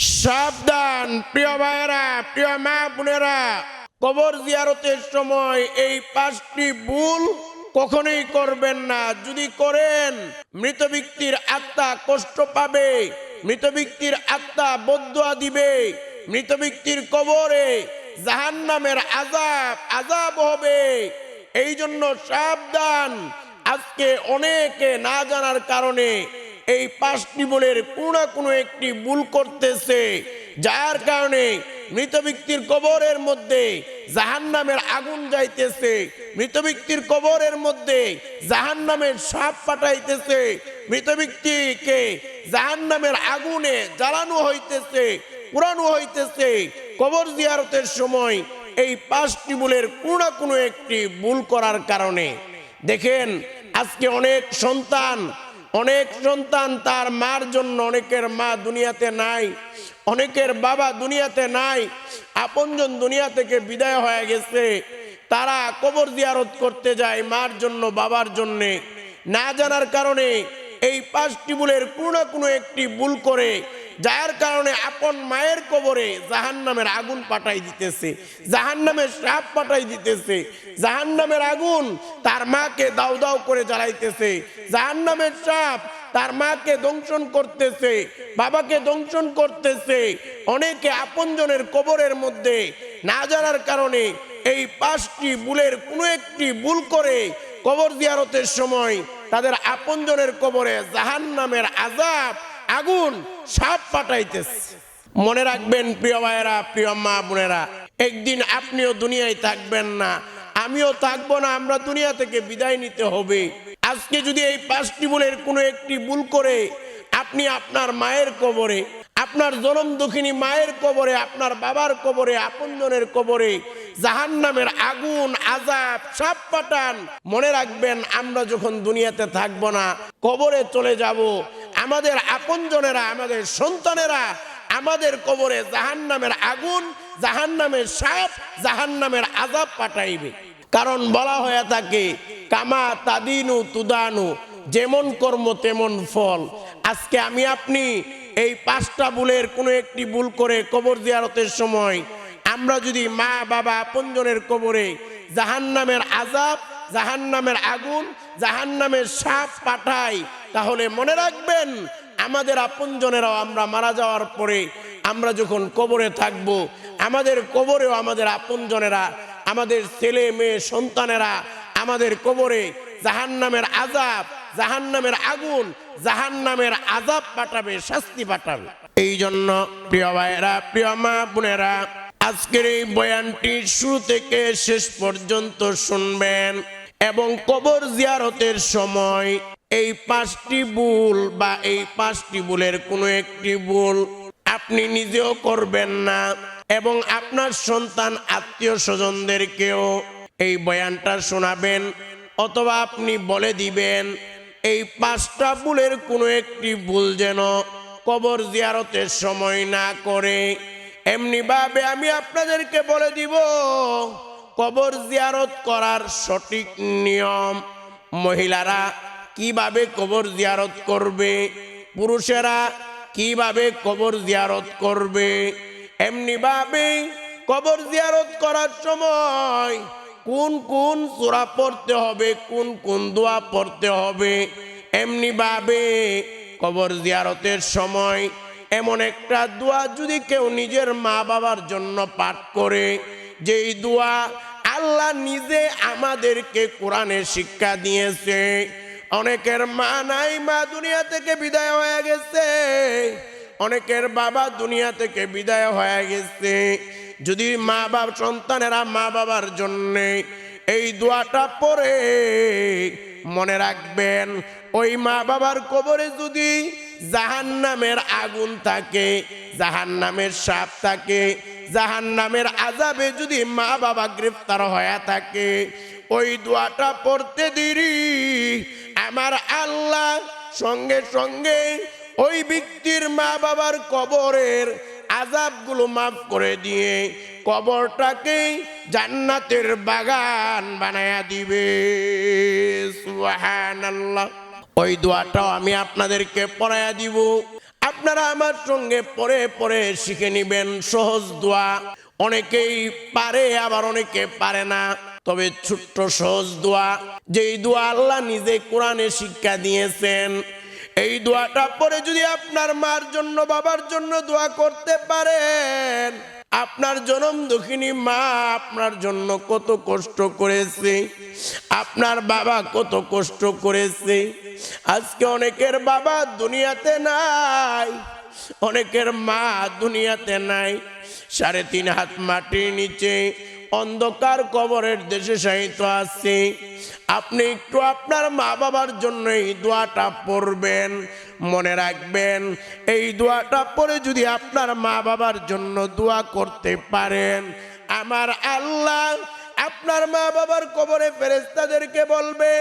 সাবধান, প্রিয় ভাইয়েরা, প্রিয় মা বোনেরা। কবর জিয়ারতের সময় এই পাঁচটি ভুল কখনোই করবেন না। যদি করেন, মৃত ব্যক্তির আত্মা কষ্ট পাবে, মৃত ব্যক্তির আত্মা বদুয়া দিবে, মৃত ব্যক্তির কবরে জাহান নামের আজাব আজাব হবে। এই জন্য সাবধান। আজকে অনেকে না জানার কারণে এই পাঁচটি বলের কোনো কোনো একটি ভুল করতেছে। যার কারণে মৃত ব্যক্তির কবরের মধ্যে জাহান নামের আগুন যাইতেছে। মৃত ব্যক্তির কবরের মধ্যে জাহান নামের সাপ পাঠাইতেছে। মৃত ব্যক্তিকে জাহান নামের আগুনে জ্বালানো হইতেছে পুরানো হইতেছে। কবর জিয়ারতের সময় এই পাঁচটি ভুলের কোনো কোনো একটি ভুল করার কারণে। দেখেন, আজকে অনেক সন্তান অনেক সন্তান তার মার জন্য অনেকের মা দুনিয়াতে নাই, অনেকের বাবা দুনিয়াতে নাই, আপনজন দুনিয়া থেকে বিদায় হয়ে গেছে। তারা কবর জিয়ারত করতে যায় মার জন্য, বাবার জন্যে। না জানার কারণে এই পাঁচটি ভুলের কোনো কোনো একটি ভুল করে, যার কারণে আপন মায়ের কবরে জাহান নামের আগুন পাঠাই দিতেছে জাহান নামের সাপ পাঠাই দিতেছে জাহান নামের আগুন তার মাকে দাও দাও করে জ্বালাইতেছে জাহান নামের সাপ তার মাকে দংশন করতেছে, বাবাকে দংশন করতেছে, অনেকে আপনজনের কবরের মধ্যে না জানার কারণে এই পাঁচটি বুলের কোনো একটি ভুল করে কবর জিয়ারতের সময় তাদের আপনজনের কবরে জাহান নামের আজাব আগুন সাপ পাঠাইতেছে। মনে রাখবেন, প্রিয় ভাইয়েরা, প্রিয় মা বোনেরা, একদিন আপনিও দুনিয়ায় থাকবেন না, আমিও থাকব না, আমরা দুনিয়া থেকে বিদায় নিতে হবে। আজকে যদি এই পাঁচটি ভুলের কোনো একটি ভুল করে আপনি আপনার মায়ের কবরে আপনার জনম দুঃখিনী মায়ের কবরে, আপনার বাবার কবরে, আপনজনের কবরে জাহান নামের আগুন আজাব সব পাঠান। মনে রাখবেন, আমরা যখন দুনিয়াতে থাকব না, কবরে চলে যাব। আমাদের আপনজনেরা, আমাদের সন্তানেরা আমাদের কবরে জাহান নামের আগুন জাহান নামের সাপ জাহান নামের আজাব পাঠাইবে। কারণ বলা হয়ে থাকে, কামা তাদিনু তুদানু, যেমন কর্ম তেমন ফল। আজকে আমি আপনি এই পাঁচটা ভুলের কোনো একটি ভুল করে কবর জিয়ারতের সময় আমরা যদি মা, বাবা, আপনজনের কবরে জাহান নামের আজাব জাহান নামের আগুন জাহান নামের সাপ পাঠাই, তাহলে মনে রাখবেন আমাদের আপনজনেরাও আমরা মারা যাওয়ার পরে আমরা যখন কবরে থাকব, আমাদের কবরেও আমাদের আপনজনেরা, আমাদের ছেলে, মেয়ে, সন্তানেরা আমাদের কবরে জাহান নামের আজাব জাহান নামের আগুন জাহান নামের আজাব পাঠাবে, শাস্তি পাঠাবে। এই জন্য প্রিয় ভাইয়েরা, প্রিয় মা বোনেরা, আজকের এই বয়ানটি শুরু থেকে শেষ পর্যন্ত শুনবেন এবং কবর জিয়ারতের সময় এই পাঁচটি ভুল বা এই পাঁচটি ভুলের কোনো একটি ভুল আপনি নিজেও করবেন না এবং আপনার সন্তান, আত্মীয় স্বজনদেরকেও এই বয়ানটা শোনাবেন অথবা আপনি বলে দিবেন এই পাঁচটা ভুলের কোনো একটি ভুল যেন কবর জিয়ারতের সময় না করে। এমনি ভাবে আমি আপনাদেরকে বলে দিব, কবর জিয়ারত করার সঠিক নিয়ম মহিলারা কীভাবে কবর জিয়ারত করবে, পুরুষেরা কীভাবে কবর জিয়ারত করবে। এমনি ভাবে কবর জিয়ারত করার সময় কোন কোন সূরা পড়তে হবে, কোন কোন দোয়া পড়তে হবে। এমনি ভাবে কবর জিয়ারতের সময় এমন একটা দোয়া যদি কেউ নিজের মা বাবার জন্য পাঠ করে, যেই দোয়া আল্লাহ নিজে আমাদেরকে কোরআনে শিক্ষা দিয়েছে। অনেকের মা নাই, মা দুনিয়া থেকে বিদায় হয়ে গেছে। অনেকের বাবা দুনিয়া থেকে বিদায় হয়ে গেছে। যদি মা বাবা সন্তানেরা মা বাবার জন্যে এই দোয়াটা পড়ে, মনে রাখবেন, ওই মা বাবার কবরে যদি জাহান নামের আগুন থাকে জাহান নামের সাপ থাকে জাহান নামের আজাবে যদি মা বাবা গ্রেফতার হয়ে থাকে, ওই দোয়াটা পড়তে দিরি। আমার আল্লাহ সঙ্গে সঙ্গে ওই ব্যক্তির মা বাবার কবরের আজাবগুলো মাফ করে দিয়ে কবরটাকে জান্নাতের বাগান বানায়া দিবে। ওই দোয়াটাও আমি আপনাদেরকে পড়ায়া দিব। আপনারা আমার সঙ্গে পরে পরে শিখে নিবেন, সহজ দোয়া। অনেকেই পারে, আবার অনেকে পারে না। তবে ছোট্ট সহজ দোয়া, যেই দোয়া আল্লাহ নিজে কোরআনে শিক্ষা দিয়েছেন এই দোয়াটা পরে যদি আপনার মার জন্য, বাবার জন্য দোয়া করতে পারেন। আপনার জনম দুঃখিনী মা আপনার জন্য কত কষ্ট করেছে। আপনার বাবা কত কষ্ট করেছে। আজকে অনেকের বাবা দুনিয়াতে নাই, অনেকের মা দুনিয়াতে নাই। সাড়ে তিন হাত মাটির নিচে অন্ধকার কবরের দেশে সাহিত্য আছে আপনি একটু আপনার মা বাবার জন্য এই দোয়াটা পড়বেন, মনে রাখবেন। এই দোয়াটা পড়ে যদি আপনার মা বাবার জন্য দোয়া করতে পারেন, আমার আল্লাহ আপনার মা বাবার কবরে ফেরেস্তাদেরকে বলবে,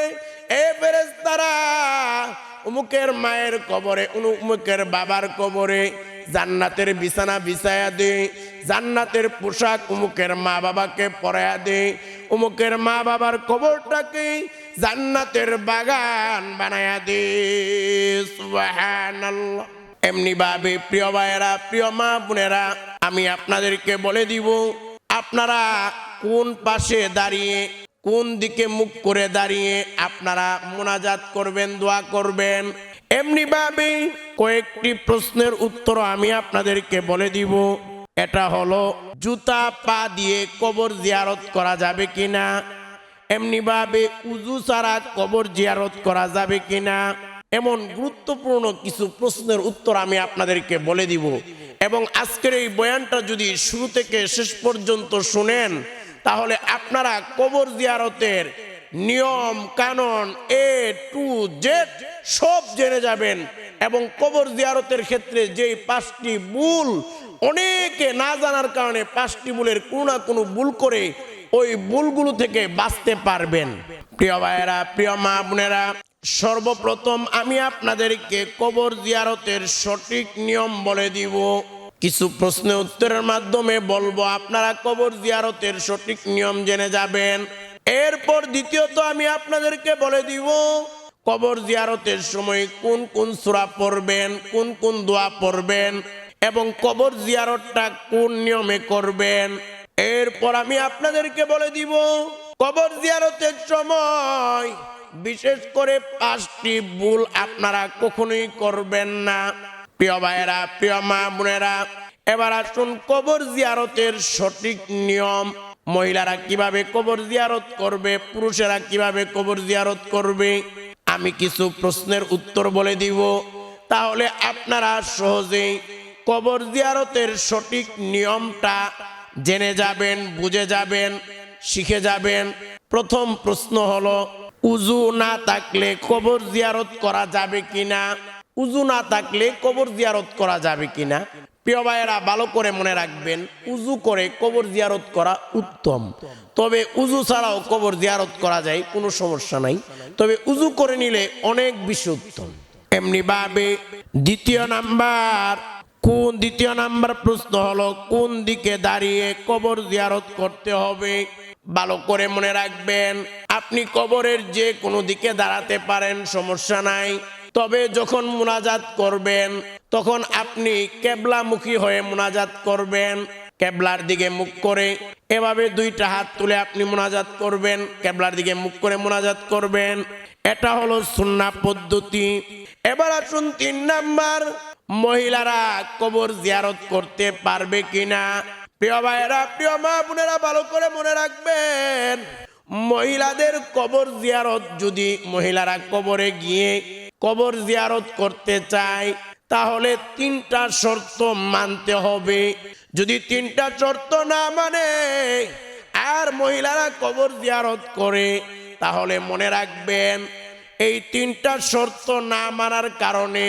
এ ফেরেস্তারা উমুকের মায়ের কবরে, উমুকের বাবার কবরে জান্নাতের বিছানা বিছায়া দে জান্নাতের পোশাক উমুকের মা বাবাকে পরায়া দে। উমুকের মা বাবার কবরটাকে জান্নাতের বাগান বানায়া দে। এমনি ভাবে প্রিয় ভাইয়েরা, প্রিয় মা বোনেরা, আমি আপনাদেরকে বলে দিব, আপনারা কোন পাশে দাঁড়িয়ে, কোন দিকে মুখ করে দাঁড়িয়ে আপনারা মোনাজাত করবেন, দোয়া করবেন? এমনি ভাবে কয়েকটি প্রশ্নের উত্তর আমি আপনাদেরকে বলে দিব। এটা হলো জুতা পা দিয়ে কবর জিয়ারত করা যাবে কিনা? এমনি ভাবে উজু ছাড়া কবর জিয়ারত করা যাবে কিনা? এমন গুরুত্বপূর্ণ কিছু প্রশ্নের উত্তর আমি আপনাদেরকে বলে দিব। এবং আজকের এই বয়ানটা যদি শুরু থেকে শেষ পর্যন্ত শুনেন, তাহলে আপনারা কবর জিয়ারতের নিয়ম, কানন, এ টু জেড সব জেনে যাবেন। এবং কবর জিয়ারতের ক্ষেত্রে যে পাঁচটি ভুল অনেকে না জানার কারণে পাঁচটি ভুলের কোনো না কোনো ভুল করে ওই ভুলগুলো থেকে বাঁচতে পারবেন। প্রিয় ভাইয়েরা, প্রিয় মা বোনেরা, সর্বপ্রথম আমি আপনাদেরকে কবর জিয়ারতের সঠিক নিয়ম বলে দিব। কিছু প্রশ্ন উত্তরের মাধ্যমে বলব, আপনারা কবর জিয়ারতের সঠিক নিয়ম জেনে যাবেন। এরপর দ্বিতীয়ত আমি আপনাদেরকে বলে দিব কবর জিয়ারতের সময় কোন কোন সূরা পড়বেন, কোন কোন দোয়া পড়বেন এবং কবর জিয়ারতটা কোন নিয়মে করবেন? এরপর আমি আপনাদেরকে বলে দিব, কবর জিয়ারতের সময় বিশেষ করে পাঁচটি ভুল আপনারা কখনোই করবেন না। প্রিয় ভাইয়েরা, প্রিয় মা বোনেরা, এবার আসুন কবর জিয়ারতের সঠিক নিয়ম। মহিলারা কীভাবে কবর জিয়ারত করবে, পুরুষেরা কীভাবে কবর জিয়ারত করবে? আমি কিছু প্রশ্নের উত্তর বলে দিব। তাহলে আপনারা সহজেই কবর জিয়ারতের সঠিক নিয়মটা জেনে যাবেন, বুঝে যাবেন, শিখে যাবেন। প্রথম প্রশ্ন হলো উজু না থাকলে কবর জিয়ারত করা যাবে কিনা? উজু না থাকলে কবর জিয়ারত করা যাবে কিনা? প্রিয় ভাইয়েরা, ভালো করে মনে রাখবেন উজু করে কবর জিয়ারত করা উত্তম। তবে উজু ছাড়াও কবর জিয়ারত করা যায়, কোনো সমস্যা নাই। তবে উজু করে নিলে অনেক বেশি এমনি ভাবে দ্বিতীয় নাম্বার, কোন দ্বিতীয় নাম্বার প্রশ্ন হলো, কোন দিকে দাঁড়িয়ে কবর জিয়ারত করতে হবে? ভালো করে মনে রাখবেন, আপনি কবরের যে কোনো দিকে দাঁড়াতে পারেন, সমস্যা নাই। তবে যখন মোনাজাত করবেন, তখন আপনি কেবলামুখী হয়ে মোনাজাত করবেন। কেবলার দিকে মুখ করে এভাবে দুইটা হাত তুলে আপনি মোনাজাত করবেন, কেবলার দিকে মুখ করে মোনাজাত করবেন। এটা হলো সুন্না পদ্ধতি। এবার আসুন তিন নাম্বার, মহিলারা কবর জিয়ারত করতে পারবে কিনা? প্রিয় ভাইয়েরা, প্রিয় মা বোনেরা, ভালো করে মনে রাখবেন, মহিলাদের কবর জিয়ারত যদি মহিলারা কবরে গিয়ে কবর জিয়ারত করতে চায়, তাহলে তিনটা শর্ত মানতে হবে। যদি তিনটা শর্ত না মানে আর মহিলারা কবর জিয়ারত করে, তাহলে মনে রাখবেন এই তিনটা শর্ত না মানার কারণে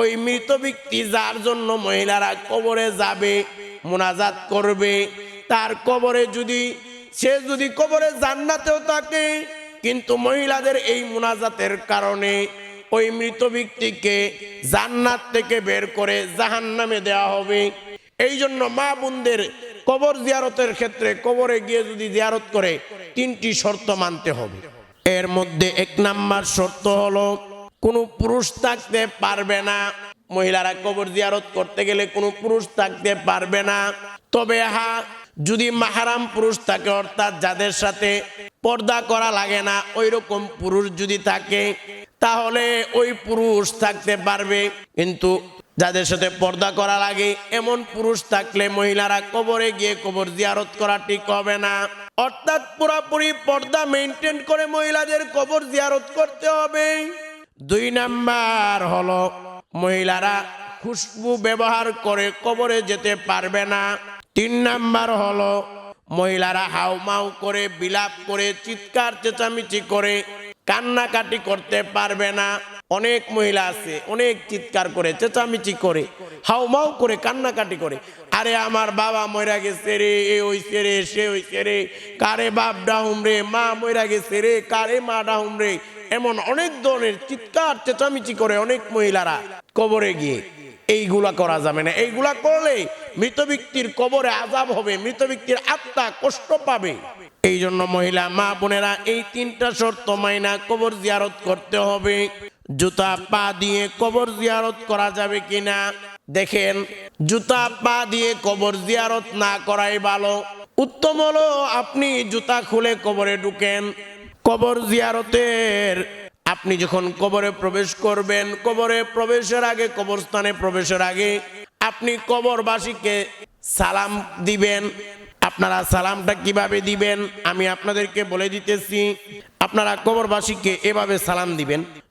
ওই মৃত ব্যক্তি যার জন্য মহিলারা কবরে যাবে, মোনাজাত করবে। তার কবরে যদি, সে যদি কবরে জান্নাতেও থাকে, কিন্তু মহিলাদের এই মোনাজাতের কারণে ওই মৃত ব্যক্তিকে জান্নাত থেকে বের করে জাহান্নামে দেওয়া হবে। এই জন্য মা বোনদের কবর জিয়ারতের ক্ষেত্রে কবরে গিয়ে যদি জিয়ারত করে, তিনটি শর্ত মানতে হবে। এর মধ্যে এক নাম্বার শর্ত হলো, কোনো পুরুষ থাকতে পারবে না। মহিলারা কবর জিয়ারত করতে গেলে কোনো পুরুষ থাকতে পারবে না। তবে হ্যাঁ যদি মাহারাম পুরুষ থাকে, অর্থাৎ যাদের সাথে পর্দা করা লাগে না ওই রকম পুরুষ যদি থাকে, তাহলে ওই পুরুষ থাকতে পারবে। কিন্তু যাদের সাথে পর্দা করা লাগে, এমন পুরুষ থাকলে মহিলারা কবরে গিয়ে কবর জিয়ারত করা ঠিক হবে না। অর্থাৎ পুরাপুরি পর্দা মেনটেন করে মহিলাদের কবর জিয়ারত করতে হবে। দুই নাম্বার হলো, মহিলারা খুশবু ব্যবহার করে কবরে যেতে পারবে না। তিন নাম্বার হলো, মহিলারা হাউমাউ করে, বিলাপ করে, চিৎকার, চেঁচামেচি করে কান্নাকাটি করতে পারবে না। অনেক মহিলা আছে, অনেক চিৎকার করে, চেঁচামেচি করে, হাউমাউ করে, কান্নাকাটি করে। আরে আমার বাবা ময়রা গেছে রে, এ হইছে রে, সে হইছে রে, কারে বাপ ডাহুম রে, মা ময়রা গেছে রে, কারে মা ডাহুম রে। এমন অনেক ধরনের চিৎকার, চেঁচামেচি করে অনেক মহিলারা কবরে গিয়ে। এইগুলা করা যাবে না। এইগুলা করলে মৃত ব্যক্তির কবরে আজাব হবে, মৃত ব্যক্তির আত্মা কষ্ট পাবে। এই জন্য মহিলা, মা বোনেরা, এই তিনটা শর্ত মাইনা কবর জিয়ারত করতে হবে। জুতা পা দিয়ে কবর জিয়ারত করা যাবে কিনা? দেখেন, জুতা পা দিয়ে কবর জিয়ারত না করাই ভালো। উত্তম হলো আপনি জুতা খুলে কবরে ঢুকেন। কবর জিয়ারতের আপনি যখন কবরে প্রবেশ করবেন, কবরে প্রবেশের আগে, কবরস্থানে প্রবেশের আগে আপনি কবরবাসীকে সালাম দিবেন। আপনারা সালামটা কীভাবে দিবেন? আমি আপনাদেরকে বলে দিতেছি, আপনারা কবরবাসীকে এভাবে সালাম দিবেন।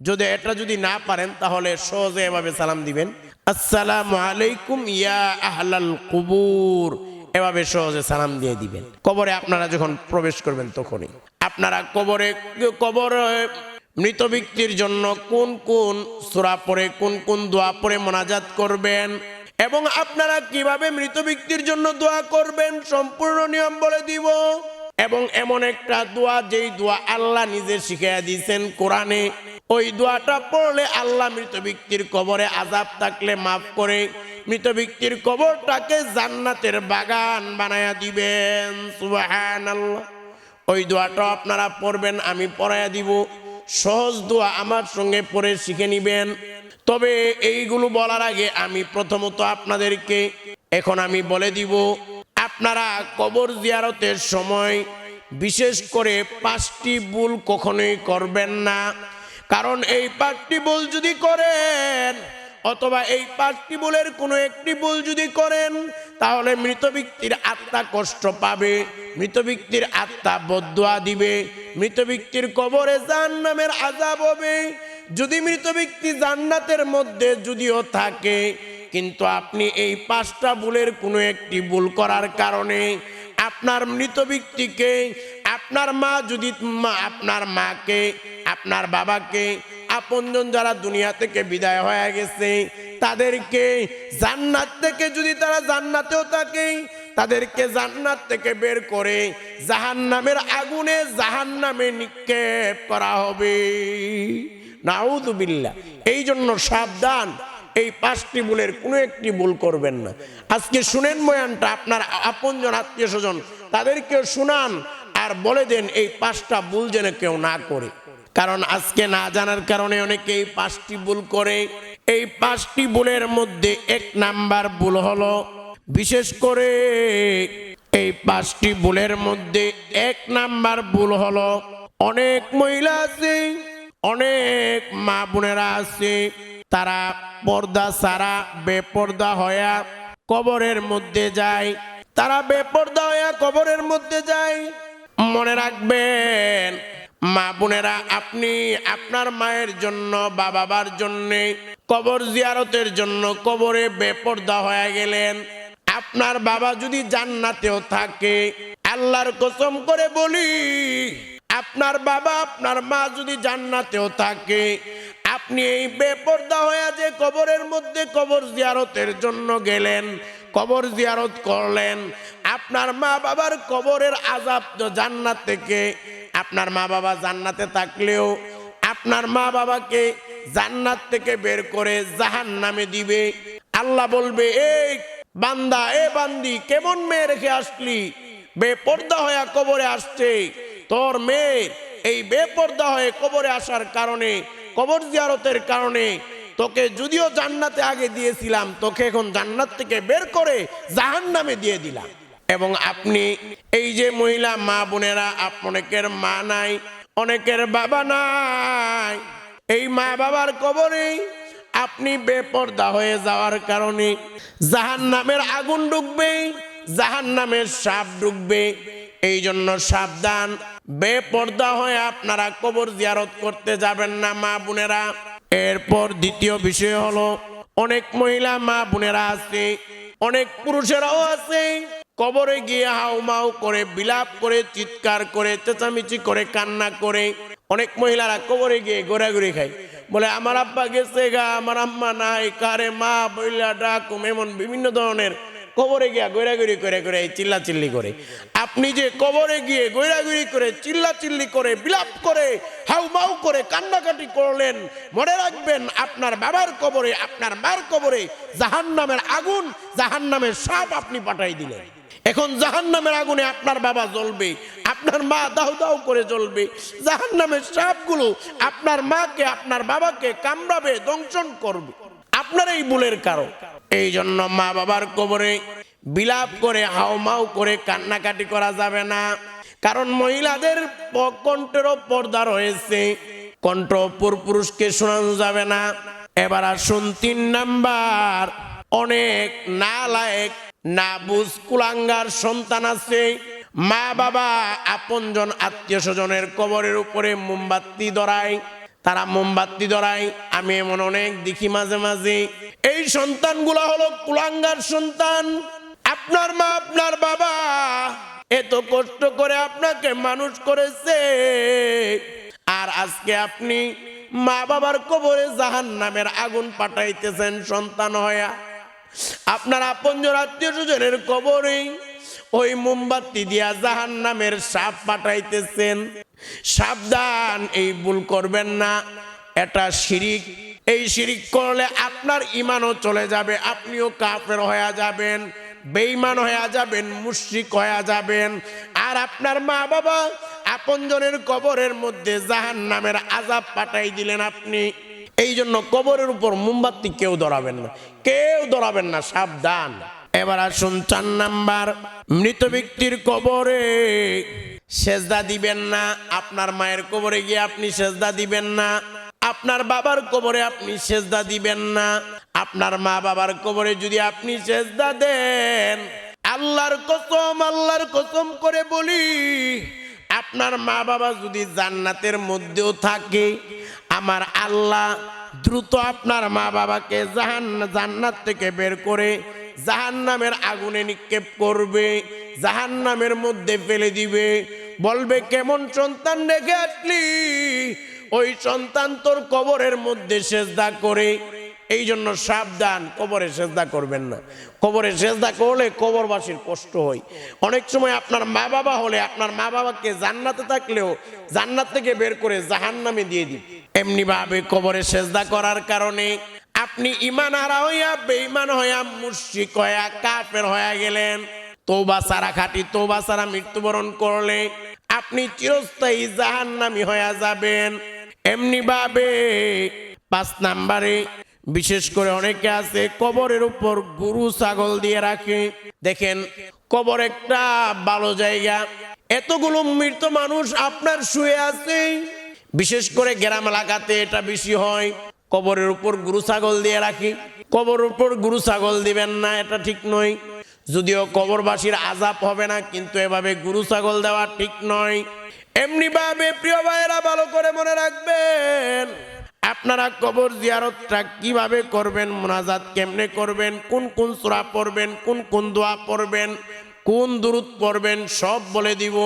যদি এটা যদি না পারেন, তাহলে সহজে এভাবে সালাম দিবেন। আসসালাম আলাইকুম ইয়া আহলাল কুবুর। এভাবে সহজে সালাম দিয়ে দিবেন। কবরে আপনারা যখন প্রবেশ করবেন তখনই। আপনারা কবরে, কবর মৃত ব্যক্তির জন্য কোন কোন সূরা পরে কোন কোন দোয়া পরে মোনাজাত করবেন এবং আপনারা কীভাবে মৃত ব্যক্তির জন্য দোয়া করবেন সম্পূর্ণ নিয়ম বলে দিব। এবং এমন একটা দোয়া, যেই দোয়া আল্লাহ নিজে শিখাইয়া দিয়েছেন কোরআনে। ওই দোয়াটা পড়লে আল্লাহ মৃত ব্যক্তির কবরে আজাব থাকলে মাফ করে, মৃত ব্যক্তির কবরটাকে জান্নাতের বাগান বানায়া দিবেন, সুবহানাল্লাহ। ওই দোয়াটা আপনারা পড়বেন, আমি পড়াইয়া দিব। সহজ দোয়া আমার সঙ্গে পড়ে শিখে নিবেন। তবে এইগুলো বলার আগে আমি প্রথমত আপনাদেরকে এখন আমি বলে দিব, আপনারা কবর জিয়ারতের সময় বিশেষ করে পাঁচটি ভুল কখনোই করবেন না। কারণ এই পাঁচটি ভুল যদি করেন, অথবা এই পাঁচটি ভুলের কোনো একটি ভুল যদি করেন, তাহলে মৃত ব্যক্তির আত্মা কষ্ট পাবে, মৃত ব্যক্তির আত্মা বদুয়া দিবে, মৃত ব্যক্তির কবরে জান নামের আজাব হবে। যদি মৃত ব্যক্তি জান্নাতের মধ্যে যদিও থাকে, কিন্তু আপনি এই পাঁচটা ভুলের কোনো একটি ভুল করার কারণে আপনার মৃত ব্যক্তিকে আপনার মা যদি আপনার মাকে, আপনার বাবাকে, আপনজন যারা দুনিয়া থেকে বিদায় হয়ে গেছে, তাদেরকে জান্নাত থেকে যদি তারা জান্নাতেও থাকে, তাদেরকে জান্নাত থেকে বের করে জাহান্নামের আগুনে জাহান্নামে নিক্ষেপ করা হবে। নাউদুবিল্লাহ এই জন্য সাবধান, এই পাঁচটি ভুলের কোনো একটি ভুল করবেন না। আজকে শুনেন বয়ানটা, আপনার আপনজন আত্মীয় স্বজন তাদেরকে শুনান আর বলে দেন, এই পাঁচটা ভুল যেন কেউ না করে। কারণ আজকে না জানার কারণে অনেকে এই পাঁচটি ভুল করে। এই পাঁচটি ভুলের মধ্যে এক নাম্বার ভুল হলো, বিশেষ করে এই পাঁচটি ভুলের মধ্যে এক নাম্বার ভুল হলো, অনেক মহিলা আছে, অনেক মা বোনেরা আছে, তারা পর্দা সারা বেপর্দা হয়া কবরের মধ্যে যায়। তারা বেপর্দা হয়া কবরের মধ্যে যায়। মনে রাখবেন, মা বোনেরা, আপনি আপনার মায়ের জন্য বা বাবার জন্য কবর জিয়ারতের জন্য কবরে বেপর্দা হয়ে গেলেন। আপনার বাবা যদি জান্নাতেও থাকে, আল্লাহর কসম করে বলি, আপনার বাবা, আপনার মা যদি জান্নাতেও থাকে, আপনি এই বেপর্দা হয়ে যে কবরের মধ্যে কবর জিয়ারতের জন্য গেলেন কবর জিয়ারত করলেন। আপনার মা বাবার কবরের আজাব তো জান্নাত থেকে। আপনার মা বাবা জান্নাতে থাকলেও আপনার মা বাবাকে জান্নাত থেকে বের করে জাহান নামে দিবে। আল্লাহ বলবে, এই বান্দা, এ বান্দি, কেমন মেয়ে রেখে আসলি? বেপর্দা হয়ে কবরে আসছে। তোর মেয়ে এই বেপর্দা হয়ে কবরে আসার কারণে, কবর জিয়ারতের কারণে তোকে যদিও জান্নাতে আগে দিয়েছিলাম, তোকে এখন জান্নাত থেকে বের করে জাহান নামে দিয়ে দিলাম। এবং আপনি এই যে মহিলা মা বোনেরা আপ- অনেকের মা নাই, অনেকের বাবা নাই, এই মা বাবার কবরে আপনি বেপর্দা হয়ে যাওয়ার কারণে জাহান নামের আগুন ঢুকবে জাহান নামের সাপ ঢুকবে এই জন্য সাবধান, বেপর্দা হয়ে আপনারা কবর জিয়ারত করতে যাবেন না মা বোনেরা। এরপর দ্বিতীয় বিষয় হলো, অনেক মহিলা মা বোনেরা আছে, অনেক পুরুষেরাও আছে। কবরে গিয়ে হাউমাউ করে, বিলাপ করে, চিৎকার করে, চেঁচামেচি করে, কান্না করে, অনেক মহিলারা কবরে গিয়ে ঘোরাঘুরি খায়। বলে, আমার আব্বা গেছে গা, আমার আম্মা নাই, কারে মা বইলা ডাকুম? এমন বিভিন্ন ধরনের কবরে গিয়া গৈরাগুড়ি করে করে এই চিল্লা চিল্লি করে। আপনি যে কবরে গিয়ে গৈরাগুড়ি করে চিল্লা চিল্লি করে, বিলাপ করে হাউ মাউ করে কান্নাকাটি করলেন, মনে রাখবেন আপনার বাবার কবরে, আপনার মার কবরে জাহান নামের আগুন জাহান নামের সাপ আপনি পাঠাই দিলেন। এখন জাহান নামের আগুনে আপনার বাবা জ্বলবে, আপনার মা দাউ দাউ করে জ্বলবে। জাহান নামের সাপগুলো আপনার মাকে, আপনার বাবাকে কামড়াবে, দংশন করবে। আপনার এই ভুলের কারণ। এই জন্য মা বাবার কবরে বিলাপ করে, হাওমাও করে কান্নাকাটি করা যাবে না। কারণ মহিলাদের কণ্ঠেরও পর্দা রয়েছে। কণ্ঠ পুরুষকে শোনানো যাবে না। এবার আসুন তিন নাম্বার। অনেক না লায়ক না বুঝ কুলাঙ্গার সন্তান আছে। মা বাবা আপনজন আত্মীয় স্বজনের কবরের উপরে মোমবাতি ধরায়। তারা মোমবাতি ধরায়, আমি এমন অনেক দেখি মাঝে মাঝে। এই সন্তানগুলো হলো কুলাঙ্গার সন্তান। আপনার মা, আপনার বাবা এত কষ্ট করে আপনাকে মানুষ করেছে। আর আজকে আপনি মা বাবার কবরে জাহান নামের আগুন পাঠাইতেছেন সন্তান হয়া আপনার আপনজন আত্মীয় স্বজনের কবরে ওই মোমবাতি দিয়া জাহান নামের সাপ পাঠাইতেছেন। সাবধান, এই ভুল করবেন না। এটা শিরিক। এই শিরিক করলে আপনার ইমানও চলে যাবে, আপনিও কাফের হয়ে যাবেন, বেঈমান হয়ে যাবেন, মুশরিক হয়ে যাবেন। আর আপনার মা বাবা আপনজনের কবরের মধ্যে জাহান নামের আজাব পাঠাই দিলেন আপনি। এই জন্য কবরের উপর মোমবাতি কেউ ধরাবেন না। কেউ ধরাবেন না, সাবধান। এবার আসুন চার নাম্বার। মৃত ব্যক্তির কবরে সেজদা দিবেন না। আপনার মায়ের কবরে গিয়ে আপনি সেজদা দিবেন না। আপনার বাবার কবরে আপনি সেজদা দিবেন না। আপনার মা বাবার কবরে যদি আপনি সেজদা দেন, আল্লাহর কসম আল্লাহর কসম করে বলি, আপনার মা বাবা যদি জান্নাতের মধ্যেও থাকে, আমার আল্লাহ দ্রুত আপনার মা বাবাকে জাহান, জান্নাত থেকে বের করে জাহান নামের আগুনে নিক্ষেপ করবে জাহান নামের মধ্যে ফেলে দিবে। বলবে, কেমন সন্তান রেখে আসলি? ওই সন্তান তোর কবরের মধ্যে সেজদা করে। এই জন্য সাবধান, কবরে সেজদা করবেন না। কবরে সেজদা করলে কবরবাসীর কষ্ট হয়। অনেক সময় আপনার মা বাবা হলে, আপনার মা বাবাকে জান্নাতে থাকলেও জান্নাত থেকে বের করে জাহান নামে দিয়ে দিন এমনি ভাবে কবরে সেজদা করার কারণে আপনি ইমান হারা হইয়া, বেঈমান হইয়া মুশরিক হইয়া, কাফের হইয়া গেলেন। তৌবা সারা খাটি তৌবা সারা মৃত্যুবরণ করলে আপনি চিরস্থায়ী জাহান্নামী হইয়া যাবেন। এমনি ভাবে পাঁচ নাম্বারে বিশেষ করে অনেকে আছে, কবরের উপর গরু, ছাগল দিয়ে রাখে। দেখেন, কবর একটা ভালো জায়গা। এতগুলো মৃত মানুষ আপনার শুয়ে আছে। বিশেষ করে গ্রাম এলাকাতে এটা বেশি হয়। কবরের উপর গরু ছাগল দিয়ে রাখি। কবরের উপর গুরু ছাগল দিবেন না, এটা ঠিক নয়। যদিও কবরবাসীর আজাব হবে না, কিন্তু এভাবে গুরু ছাগল দেওয়া ঠিক নয়। এমনি ভাবে প্রিয় ভাইয়েরা, ভালো করে মনে রাখবেন, আপনারা কবর জিয়ারতটা কীভাবে করবেন, মোনাজাত কেমনে করবেন, কোন কোন সূরা পড়বেন, কোন কোন দোয়া পড়বেন, কোন দুরুদ পড়বেন, সব বলে দিব।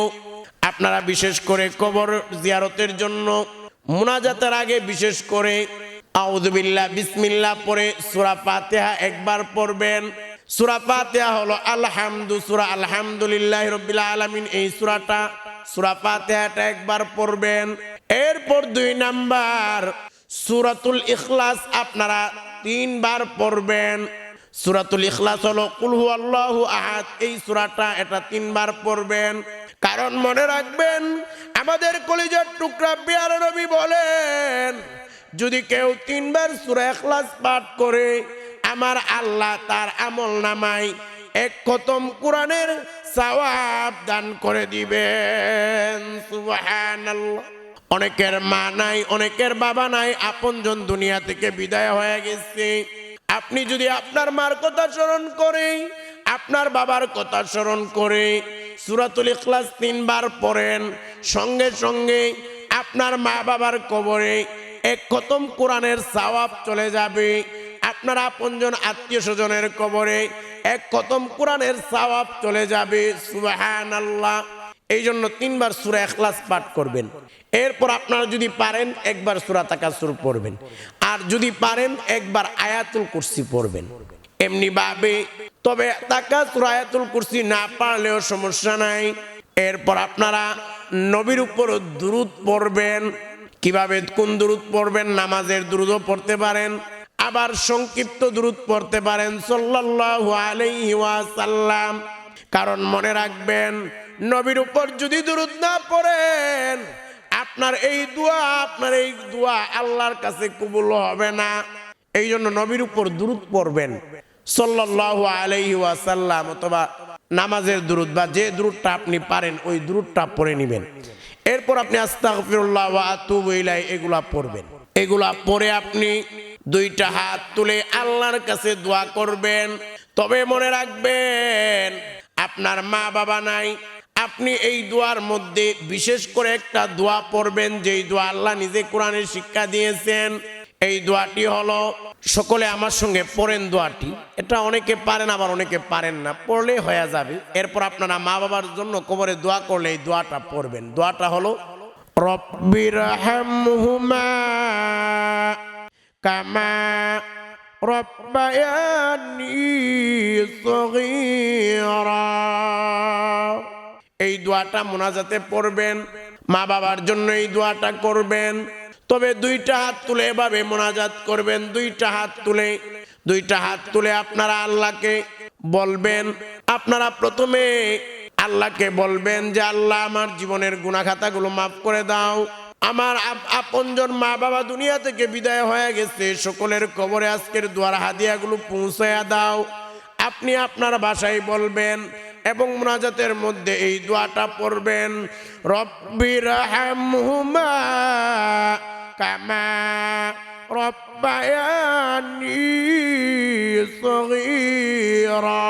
আপনারা বিশেষ করে কবর জিয়ারতের জন্য মোনাজাতের আগে বিশেষ করে আউযুবিল্লাহ বিসমিল্লাহ পরে সূরা ফাতিহা একবার পড়বেন। সূরা ফাতিহা হলো আলহামদু, সূরা আলহামদুলিল্লাহ রাব্বিল আলামিন, এই সূরাটা, সূরা ফাতিহাটা একবার পড়বেন। এরপর দুই নাম্বার, সুরাতুল ইখলাস আপনারা তিনবার পড়বেন। সুরাতুল ইখলাস হলো কুলহু হুয়াল্লাহু আহাদ, এই সূরাটা এটা তিনবার পড়বেন। কারণ মনে রাখবেন, আমাদের কলিজার টুকরা বিয়ার রবি বলেন যদি কেউ তিনবার সূরা ইখলাস পাঠ করে, আমার আল্লাহ তার আমল নামায় এক খতম কোরআনের সওয়াব দান করে দিবেন। সুবহানাল্লাহ। অনেকের মা নাই, অনেকের বাবা নাই, আপনজন দুনিয়া থেকে বিদায় হয়ে গেছে। আপনি যদি আপনার মার কথা স্মরণ করে, আপনার বাবার কথা স্মরণ করে, সুরাতুল ইখলাস তিনবার পড়েন, সঙ্গে সঙ্গে আপনার মা বাবার কবরে এক খতম কোরআনের সওয়াব চলে যাবে। আপনার আপনজন আত্মীয় স্বজনের কবরে এক খতম কোরআনের সওয়াব চলে যাবে। সুবাহান আল্লাহ এই জন্য তিনবার সুরা এখলাস পাঠ করবেন। এরপর আপনারা যদি পারেন, একবার সুরা তাকাসুর পড়বেন। আর যদি পারেন, একবার আয়াতুল কুরসি পড়বেন। এমনি ভাবে। তবে তাকাসুর আয়াতুল কুরসি না পারলেও সমস্যা নাই। এরপর আপনারা নবীর উপর দুরুদ পড়বেন। কীভাবে কোন দুরুদ পড়বেন? নামাজের দুরুদও পড়তে পারেন। আবার সংক্ষিপ্ত দুরুদ পড়তে পারেন ওয়াসাল্লাম। কারণ মনে রাখবেন, নবীর উপর যদি দুরুদ না পড়েন, আপনার এই দোয়া, আপনার এই দোয়া আল্লাহর কাছে কবুল হবে না। এই জন্য নবীর উপর দুরুদ পড়বেন সাল্লাল্লাহু আলাইহি অথবা নামাজের দুরুদ বা যে দুরুদটা আপনি পারেন, ওই দুরুদটা পড়ে নেবেন। এরপর আপনি আস্তাগফিরুল্লাহ এগুলা পড়বেন। এগুলা পড়ে আপনি দুইটা হাত তুলে আল্লাহর কাছে দোয়া করবেন। তবে মনে রাখবেন, আপনার মা বাবা নাই। আপনি এই দোয়ার মধ্যে বিশেষ করে একটা দোয়া পড়বেন, যেই দোয়া আল্লাহ নিজে কোরআনের শিক্ষা দিয়েছেন। এই দোয়াটি হলো, সকলে আমার সঙ্গে পড়েন দোয়াটি। এটা অনেকে পারেন, আবার অনেকে পারেন না পড়লে হয়ে যাবে। এরপর আপনারা মা বাবার জন্য কবরে দোয়া করলে এই দোয়াটা পড়বেন। দোয়াটা হলো রব্বির কামা এই দোয়াটা মোনাজাতে পড়বেন মা বাবার জন্য এই দোয়াটা করবেন। তবে দুইটা হাত তুলে এভাবে মোনাজাত করবেন, দুইটা হাত তুলে, দুইটা হাত তুলে আপনারা আল্লাহকে বলবেন। আপনারা প্রথমে আল্লাহকে বলবেন যে, আল্লাহ, আমার জীবনের গুণাখাতাগুলো মাফ করে দাও। আমার আপ- আপনজন মা বাবা দুনিয়া থেকে বিদায় হয়ে গেছে, সকলের কবরে আজকের দুয়ার হাদিয়াগুলো পৌঁছায়া দাও। আপনি আপনার ভাষায় বলবেন এবং মুনাজাতের মধ্যে এই দোয়াটা পড়বেন রব্বির হামহুমা كما ربياني صغيرا.